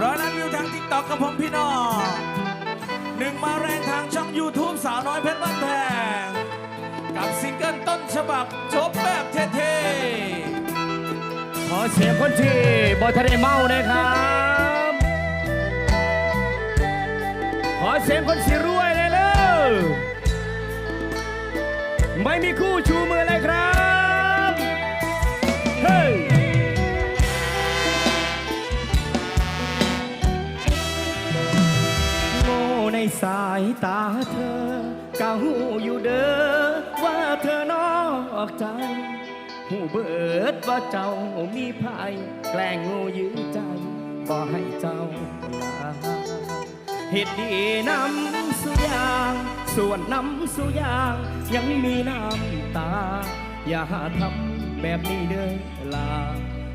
ร้อยล้านวิวทางทิกตอกกับผมพี่น้องหนึ่งมาแรงทางช่อง YouTube สาวน้อยเพชรบ้านแพงกับซิงเกิลต้นฉบับจบแบบเท่ๆ ขอเสียงคนที่บอทะเลเมานะครับ ขอเสียงคนสิรวยเลยเลยไม่มีคู่ชูมือเลยครับ สายตาเธอกะหูอยู่เด้อว่าเธอนอกใจหูเบิดว่าเจ้ามีภัยแกล้งงูยื้อใจบ่ให้เจ้าลาเหตุดีน้ำสุยางส่วนน้ำสุยางยังมีน้ำตา อย่าหาทำแบบนี้เด้อลา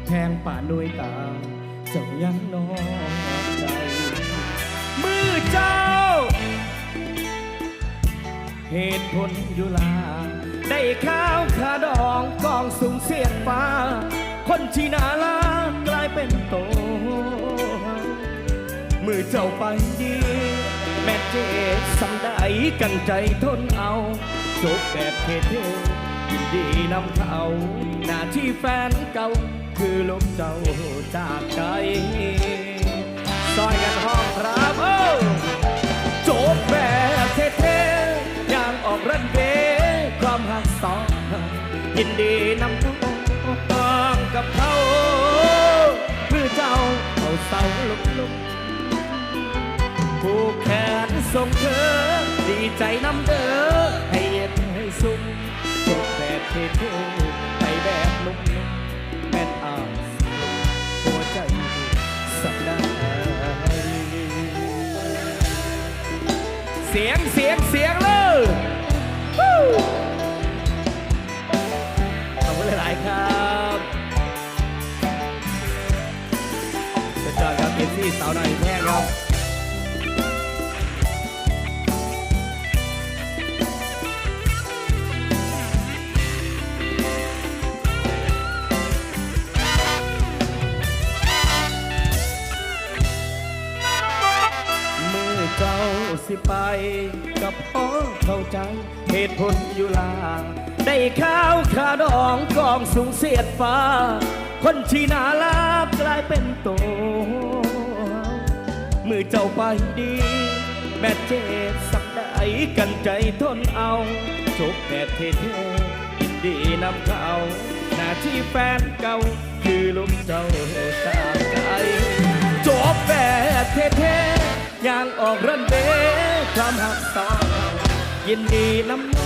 แทงป่าด้วยตา เจ้ายังนอก มือเจ้า เหตุผลอยู่ลา ได้ข้าวขาดองกองสูงเสียดฟ้า คนที่น่ารักกลายเป็นโต มือเจ้าไปดีแม่เจ็บสำได้กันใจทนเอาจบแบบเท่ๆยินดีนำเขาหน้าที่แฟนเก่า คือลบเจ้าจากใจ ซอยกันห้องครับเอ้าโจบแบบเท่ๆอย่างออกรันเวย์ความหักสองยินดีนำทุกต้องกับเขามือเจ้าเอาเสาลุกลุกผูกแขนส่งเธอ ดีใจนำเด้อให้เย็นให้สุขจบแบบเท่ๆไปแบบนุ่ม สียงเสียงเสียงเลยขอบคุณหลาย ๆ ครับจะจอดครับเอซี่สาวหน่อยแพ้ครับ สิไป กับพ่อเข้าใจ เหตุผลอยู่ลา ได้ข้าวขาดองกองสูงเสียดฟ้า คนที่น่ารักกลายเป็นโต มือเจ้าไปดี แม่เจ็บสักได้กันใจทนเอาจบแบบเท่ๆยินดีนำเขาหน้าที่แฟนเก่า คือลูกเจ้าสาวใจจบแบบเท่ๆ ยางออกรันเดความหักสองยินดีน้ำน้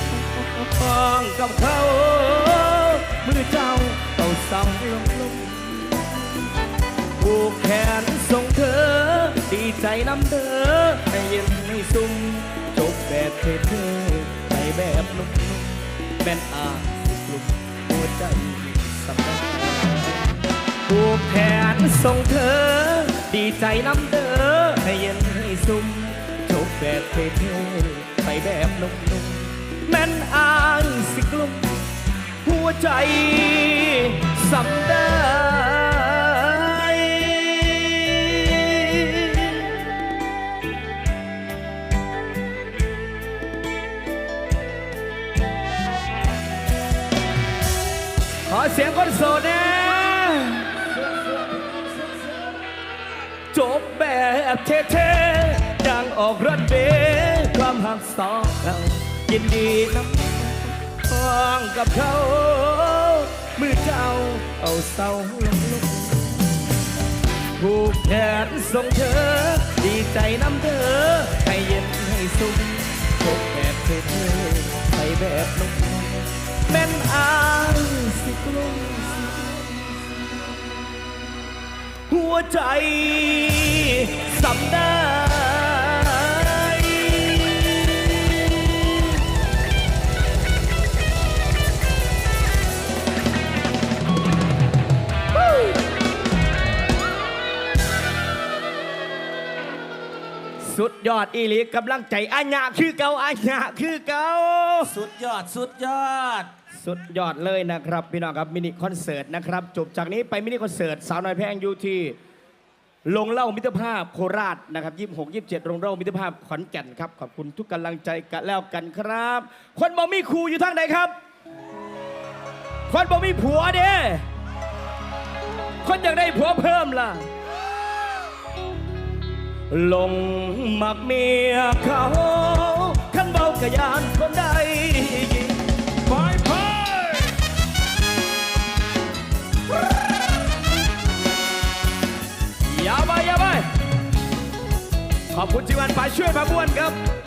องกับเขามือเจ้าเต่าซ้ำลงลงผูกแขนส่งเธอ ดีใจน้ำเธอให้เย็นให้ซุ่มจบแบบเท่ๆไปแบบนุ่มๆแม่นอาสิกลุ่มหัวใจสำคัญผูกแขนส่งเธอ ดีใจน้ำเด้อให้เย็นให้ซุ่มจบแบบเท่ๆไปแบบนุ่มๆแม่นอายสิกลุ่มหัวใจสำได้ขอเสียงคนโสดนะ แบบเท่ๆดังออกรันเบความหักสองเรายินดีน้ำทองกับเขามือเจ้าเอาเสาลงลงผูกแขนส่งเธอ ดีใจน้ำเธอ ให้เย็นให้สุขจบแบบเท่ๆไปแบบนุ่มๆแม่นอายสิกลุ่ม วใจสำได้สุดยอดอีลีกำลังใจอัญญาคือเก่าอัญญาคือเก่าสุดยอด สุดยอด สุดยอดเลยนะครับพี่น้องครับมินิคอนเสิร์ตนะครับจบจากนี้ไปมินิคอนเสิร์ตสาวน้อยแพงอยู่ที่ลงเล่ามิตรภาพโคราชนะครับยี่หกยี่เจ็ดลงเล่ามิตรภาพขอนแก่นครับขอบคุณทุกกำลังใจกันแล้วกันครับ คนบ่มีครูอยู่ทางไหนครับ คนบ่มีผัวเด้คนอยากได้ผัวเพิ่มล่ะ ลงมักเมียเขาขันเบากระยานคน ขอบคุณจิวันไปช่วยมาบ้วนครับ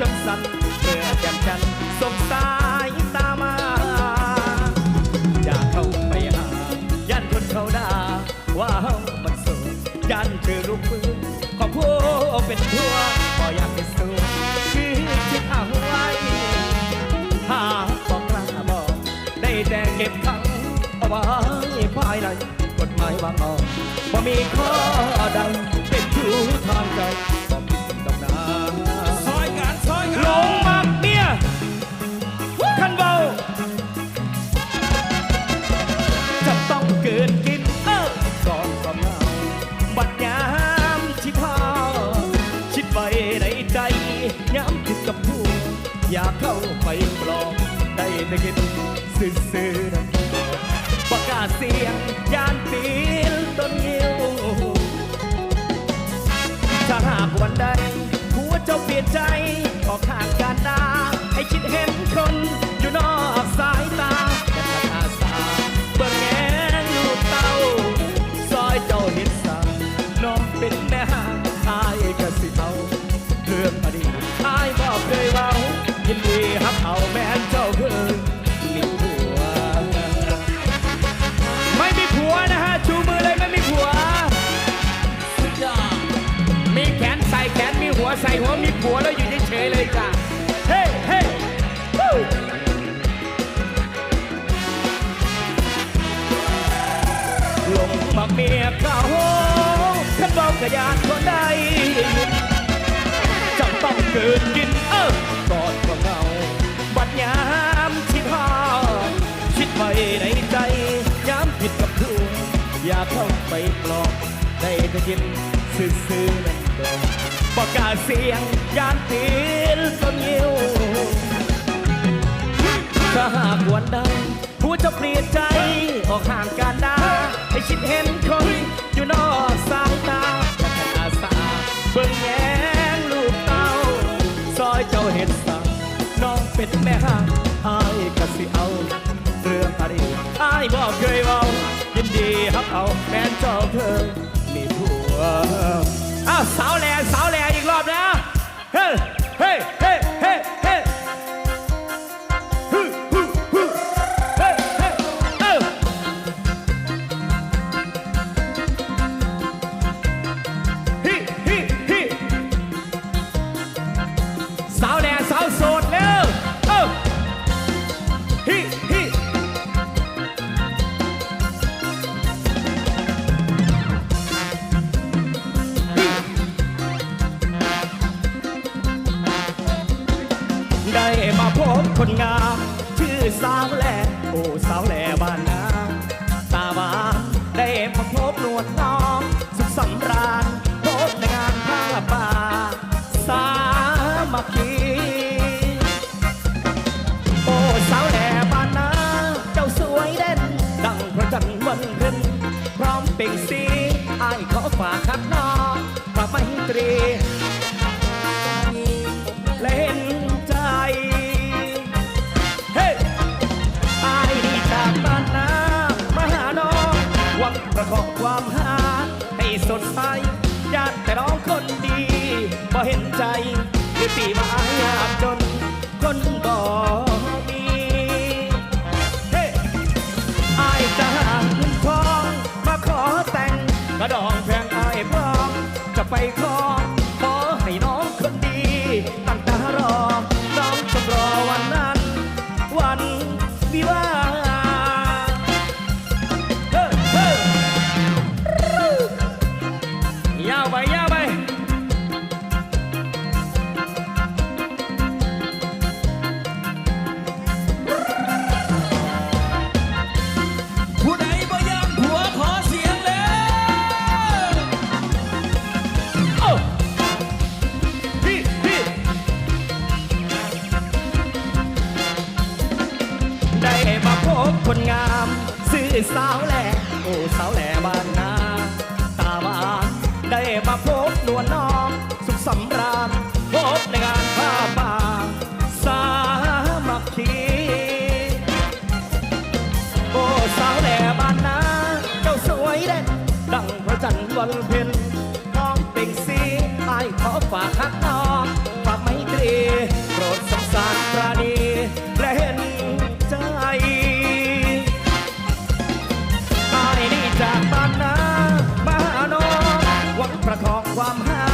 จนสั่นเมื่อจ่มจันสบสายตามา อยากเข้าไปหายันคนเขาด่าว่าเฮามันสวยยันเธอลูกมือขอพูเป็นผัวก็อยากให้สวยคือคิดเอาไว้หาบอกกล้าบอก ได้แต่เก็บขังเอาไว้ภายในกฎหมายวางออกว่ามีข้อใด อยากเข้าไปปลอมได้แต่กินซื่อๆนั้นประกาศเสียงยานตีนต้นงิ้วถ้าหากวันใดหัวเจ้าเปลี่ยนใจออกห่างกันนาให้คิดเห็นคน ยินดีฮักเอาแม่นเจ้าเคยมีผัว ไม่มีผัวนะฮะชูมือเลยไม่มีผัวสุดยอดมีแขนใส่แขนมีหัวใส่หัวมีผัวแล้วอยู่เฉยๆเลยจ้ะเฮ้เฮ้วู้ลงมักเมียเขาขันบอกกระยานคนใดจำต้องเกินกิน ในใจยามผิดกับผู้อยากเข้าไปปลอบได้แต่กินซื่อๆนั่นเองประกาศเสียงยานตีนต้นยิวถ้าหากวันใดผู้จะเปลี่ยนใจออกห่างกันดาให้คิดเห็นคนอยู่นอกสายตาจะขนาสาเบิ่งแยงลูกเต้าซอยเจ้าเห็นสังน้องเป็นแม่ห้างอายก็สิเอา ดิองอะไอายบอกเคยเบายินดีฮับเอาแม่นเจ้าเธอมีผัวอ้าวสาวแหล่สาวแหล่ บคนงามชื่อสาวแหล่โอ้สาวแหล่บ้านนาตาบานได้มาพบหนวดน้อง สุขสำราญพบในงานผ้าป่าสามัคคีโอ้สาวแหล่บ้านนาเจ้าสวยเด่น ดังพระจันทร์วันเพ็ญพร้อมเปล่งสีไอ้ขอฝากคัดน้องพระไมตรี วังประกอบ วันเพ็ญน้องเป่งสีไอ้ายขอฝากฮักน้องฝากไมตรีโปรดสงสารปราณีและเห็นใจไอ้ายนี่จากบ้านนามาหาน้องหวังประคองความหา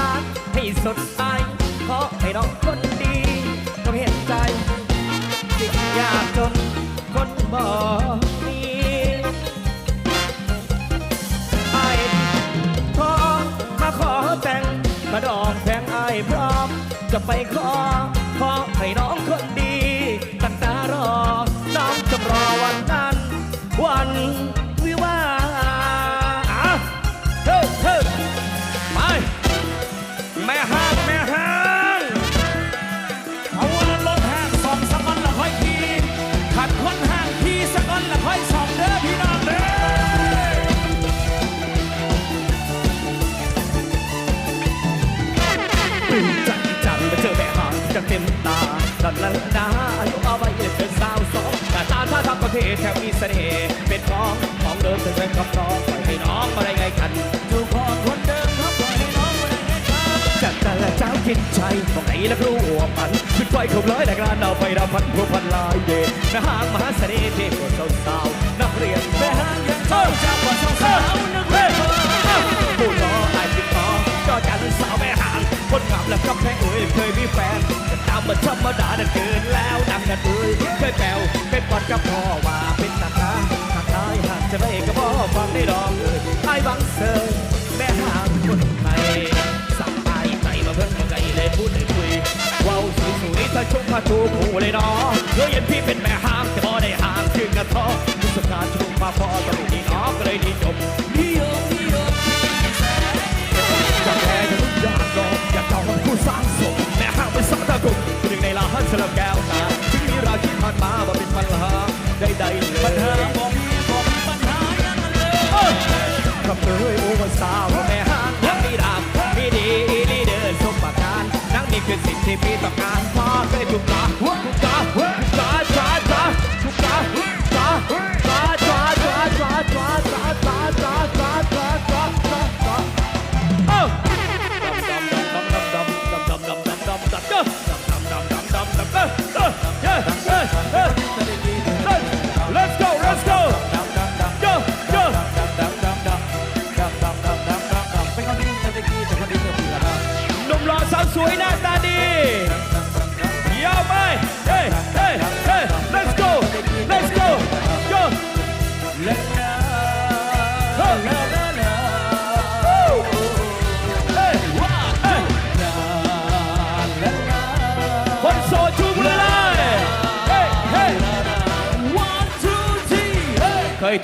ให้สดใสขอให้น้องคนดีก็เห็นใจสิยากจนคนบ่มี จะไปขอ แถวมีเสน่ห์เป็นของของเดิมเป็นแฟนกับน้องปล่อยให้น้องมาได้ไงกันดูพอคนเดิมเขาปล่อยให้น้องมาได้ไงกันจากแต่ละเจ้ากินใจบอกไหนแล้วรู้ว่ามันขึ้นไฟเขาร้อยแต่กลารเอาไปดาวพันพัวพันลายเดชแม่หางมหาเสน่ห์เทพกว่าสาวนักเรียนแม่ห้างยังเจ้าจากว่าสาวสาว คนงามและกับแม่เอ๋ยเคยมีแฟนแต่ตามมาธรรมดานั่นเกินแล้วดังกันเอ้ยเคยแปลวเป็นปอดกับพ่อว่าเป็นตาตาหากตายหากจะไม่ก็พ่อฟังได้ดองเอ้ยไอ้บังเซยแม่หางคนไทยสั่งไปไปมาเพิ่งมาไกลเลยพูดเลยคุยว้าวสวยๆถ้าชมพาทูผู้เลยเนาะเคยเห็นพี่เป็นแม่หางแต่บ่ได้หางชื่อกระท้อทุกสการชุมมาพอตอนนี้น้องก็เลยดีจบนิยมนิ ล้านสลับแก้วตาถึงมีราที่ผ่านมาบ่เป็นปัญหาใดๆเลยปัญหาบ่มีบ่มีปัญหาอย่างนั้นเลยกับเอ้ยโอวันสาวแม่ห้างยังมีดาบมีดีลีเดอร์สมประการนั่งนี่คือสิ่งที่พี่ต้องการ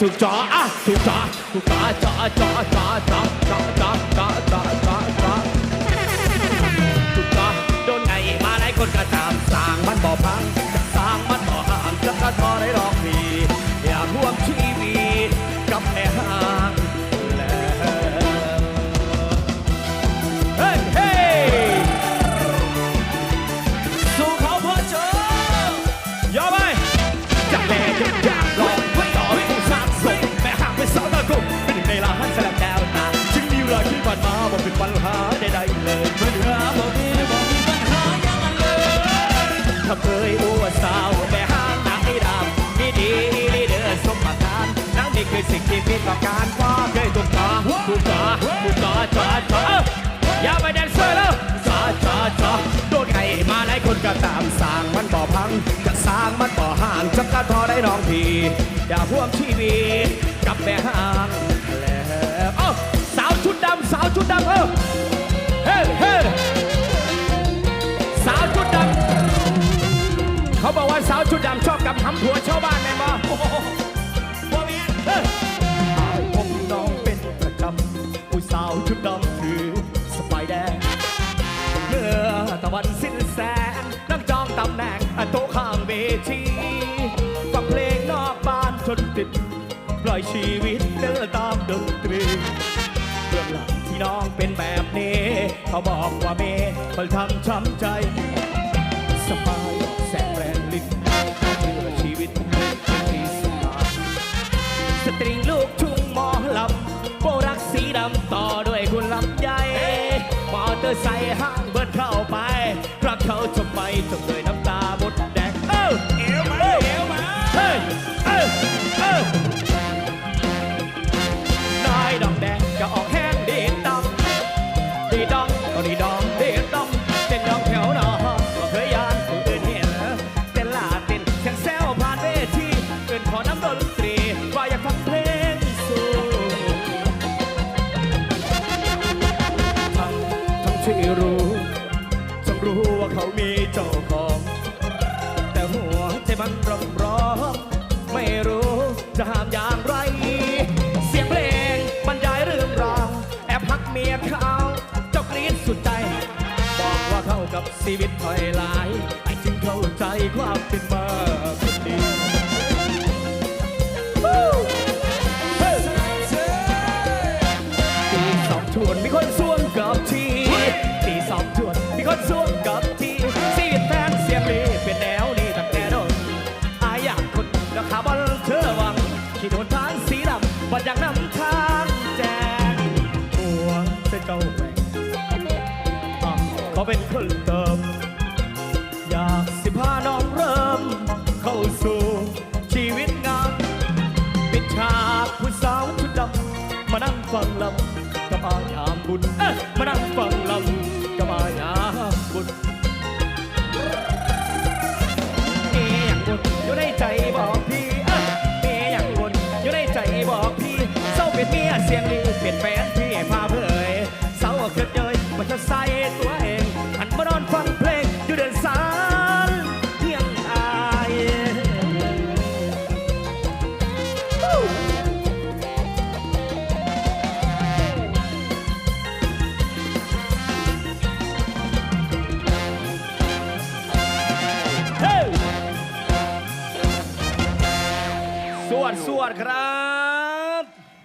ถูกจ่ออะถูกจ่อถูกจอจ่อจ่อจ่อจ่อจ่อีที่ต้องการว่าเคยถูกตาถูกตาถูกตาจ้าจ้าอย่าไปแดนเซอร์แล้วจ้าจ้าจ้าโดนไงมาหลายคนก็ตามสร้างมันบ่อพังจะสร้างมันบ่อห่างจะกระทอได้น้องพี่อย่าพ่วงชีวิตกับแม่ห้างแล้วเอ้าสาวชุดดำสาวชุดดำเออเฮ้เฮ้สาวชุดดำเขาบอกว่าสาวชุดดำชอบกับหำผัวชาวบ้านแม่นบ่ โต๊ะข้างเวทีฟังเพลงนอกบ้านจนติดปล่อยชีวิตเดินตามดนตรีเรื่องหลังที่น้องเป็นแบบนี้ เขาบอกว่าเมย์คนทำช้ำใจ สบายแสงแรงลิ้นเพื่อชีวิตเป็นที่สบายสตริงลูกทุ่งหมอลำโบรักสีดำต่อด้วยคุณลำใหญ่มอเตอร์ไซค์ห้างเบิร์นเข้าไปรักเขาทำไมจมด้วยน้ำ ที่รู้ทั้งรู้ว่าเขามีเจ้าของ แต่หัวใจมันร้องร้อง ไม่รู้จะห้ามอย่างไร เสียงเพลงบรรยายเรื่องราวแอบพักเมียเขาเจ้ากรีดสุดใจ บอกว่าเข้ากับชีวิตถอยหลายไอ้จึงเข้าใจความเป็นมา ส่วนกับที่ชีวิตแฟนเสียงลีเป็นแนวนี้ตั้งแต่โดนอายอยากคนแล้วขาบอลเธอหวังขี่โดนทางสีดำบัดอยากนำทางแจงหัวใจเจ้าแหวงอะเขาเป็นคนเติม อยากสิพาน้องเริ่ม เข้าสู่ชีวิตงานปิดฉากผู้สาวชุดดำมานั่งฟังลำกับอายามบุญเอ้ยมานั่งฟัง สียงลีเปลี่ยนแฟนพี่